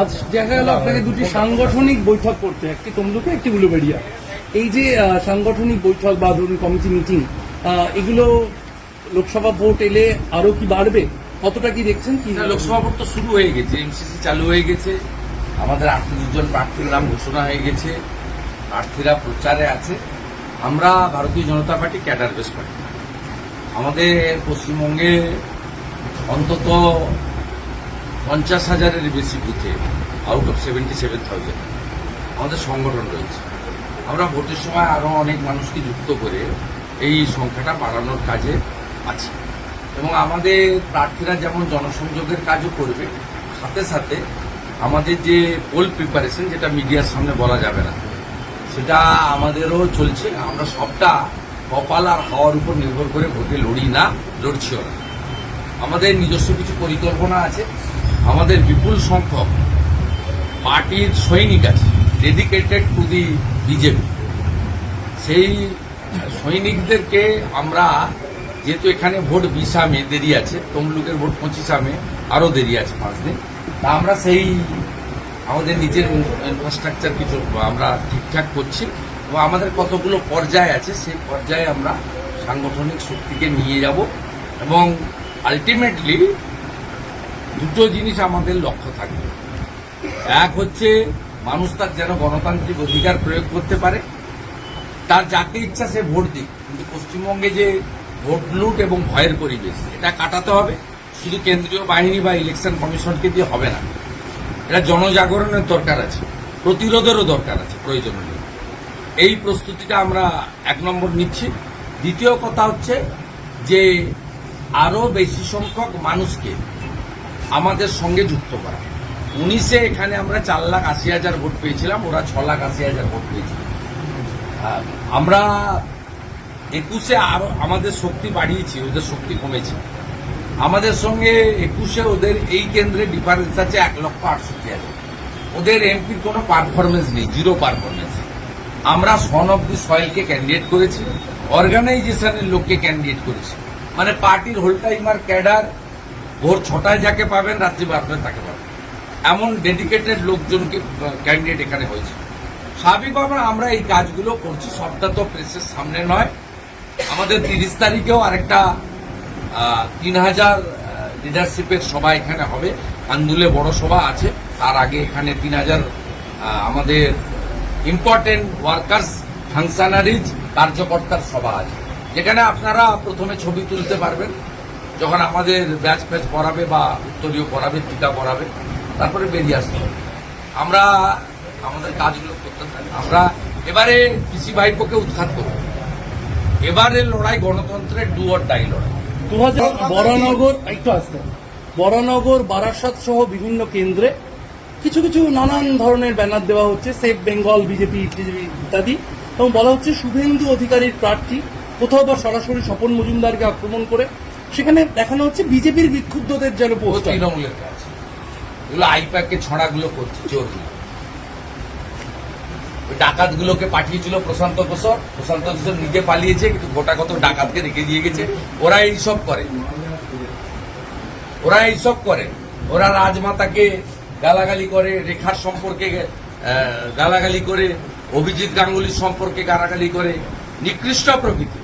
আজ দেখা গেল আপনাকে দুটি সাংগঠনিক বৈঠক করতে। একটি তমলুকে, একটি উলুবেড়িয়া। এই যে সাংগঠনিক বৈঠক বা ধরুন কমিটি মিটিং এগুলো লোকসভা ভোট এলে আরও কি বাড়বে? কতটা কি দেখছেন? কি লোকসভা ভোট তো শুরু হয়ে গেছে এমসিসি চালু হয়ে গেছে। আমাদের আটত্রিশ জন প্রার্থীর নাম ঘোষণা হয়ে গেছে। প্রার্থীরা প্রচারে আছে। আমরা Bharatiya Janata party cadre base party আমাদের পশ্চিমবঙ্গে অন্তত পঞ্চাশ হাজারের বেশি বুথে out of seventy seven thousand আমাদের সংগঠন রয়েছে। আমরা ভোটের সময় আরও অনেক মানুষকে যুক্ত করে এই সংখ্যাটা বাড়ানোর কাজে আছি। এবং আমাদের প্রার্থীরা যেমন জনসংযোগের কাজও করবে, সাথে সাথে আমাদের যে পোল প্রিপারেশন যেটা মিডিয়ার সামনে বলা যাবে না, সেটা আমাদেরও চলছে। আমরা সবটা কপাল আর হওয়ার উপর নির্ভর করে ভোটে লড়ি না, লড়ছিও না। আমাদের নিজস্ব কিছু পরিকল্পনা আছে আমাদের বিপুল সংখ্যক পার্টির সৈনিক আছে ডেডিকেটেড টু দি বিজেপি সেই সৈনিকদেরকে আমরা, যেহেতু এখানে ভোট বিশা মে দেরি আছে, তমলুকের ভোট পঁচিশা মে আরও দেরি আছে পাঁচ দিন, তা আমরা সেই আমাদের নিজের ইনফ্রাস্ট্রাকচার কিছু আমরা ঠিকঠাক করছি এবং আমাদের কতগুলো পর্যায় আছে, সেই পর্যায়ে আমরা সাংগঠনিক শক্তিকে নিয়ে যাব এবং আলটিমেটলি দুটো জিনিস আমাদের লক্ষ্য থাকবে এক হচ্ছে, মানুষ তার যেন গণতান্ত্রিক অধিকার প্রয়োগ করতে পারে। তার যাকে ইচ্ছা সে ভোট দিক। কিন্তু পশ্চিমবঙ্গে যে ভোট লুট এবং ভয়ের পরিবেশ, এটা কাটাতে হবে। শুধু কেন্দ্রীয় বাহিনী বা ইলেকশন কমিশনকে দিয়ে হবে না। এটা জনজাগরণের দরকার আছে। প্রতিরোধেরও দরকার আছে প্রয়োজন এই প্রস্তুতিটা আমরা এক নম্বর নিচ্ছি। দ্বিতীয় কথা হচ্ছে যে, আরও বেশি সংখ্যক মানুষকে আমাদের সঙ্গে যুক্ত করা। উনিশে এখানে আমরা চার লাখ আশি হাজার ভোট পেয়েছিলাম, ওরা ছ লাখ আশি হাজার ভোট পেয়েছিল। আমরা একুশে আরও আমাদের শক্তি বাড়িয়েছি, ওদের শক্তি কমেছে। আমাদের সঙ্গে একুশে ওদের এই কেন্দ্রে ডিফারেন্স আছে এক লক্ষ আটষট্টি হাজার। ওদের এমপির কোনো পারফরমেন্স নেই জিরো পারফরমেন্স আমরা সন অফ দি সয়েলকে ক্যান্ডিডেট করেছি অর্গানাইজেশনের লোককে ক্যান্ডিডেট করেছি। মানে পার্টির হোল টাইমার ক্যাডার ভোর ছটায় যাকে পাবেন, রাত্রি বারোটায় তাকে পাবেন। এমন ডেডিকেটেড লোকজনকে ক্যান্ডিডেট এখানে হয়েছে। স্বাভাবিকভাবে আমরা এই কাজগুলো করছি, সবটা তো প্রেসের সামনে নয়। আমাদের তিরিশ তারিখেও আরেকটা তিন হাজার লিডারশিপের সভা এখানে হবে। আন্দুলে বড় সভা আছে। তার আগে এখানে তিন হাজার আমাদের ইম্পর্টেন্ট ওয়ার্কার্স ফাংশনারিজ কার্যকর্তার সভা আছে। যেখানে আপনারা প্রথমে ছবি তুলতে পারবেন। যখন আমাদের ব্যাচ প্যাচ পড়াবে বা উত্তরীয় পড়াবে টিকা পড়াবে তারপরে বেরিয়ে আসতে হবে। আমরা আমাদের কাজগুলো করতে থাকি আমরা এবারে পিসি ভাইপোকে উৎখাত করব। এবারে লড়াই গণতন্ত্রের ডু অর ডাই লড়াই। দু হাজার বরানগর একটু আসতে। বরানগর বারাসাত সহ বিভিন্ন কেন্দ্রে কিছু কিছু নানান ধরনের ব্যানার দেওয়া হচ্ছে সেফ বেঙ্গল বিজেপি টিজেপি ইত্যাদি। এবং বলা হচ্ছে শুভেন্দু অধিকারীর প্রার্থী কোথাও বা সরাসরি স্বপন মজুমদারকে আক্রমণ করে সেখানে দেখানো হচ্ছে বিজেপির বিক্ষুব্ধদের যেন তৃণমূলের কাজ। এগুলো ছড়াগুলো করছে ডাকাতগুলোকে পাঠিয়েছিল প্রশান্ত কিশোর প্রশান্ত কিশোর নিজে পালিয়েছে কিন্তু গোটা কত ডাকাতকে রেখে দিয়ে গেছে। ওরা এইসব করে। ওরা এইসব করে। ওরা রাজমাতাকে গালাগালি করে রেখার সম্পর্কে গালাগালি করে অভিজিৎ গাঙ্গুলির সম্পর্কে গালাগালি করে নিকৃষ্ট প্রকৃতি।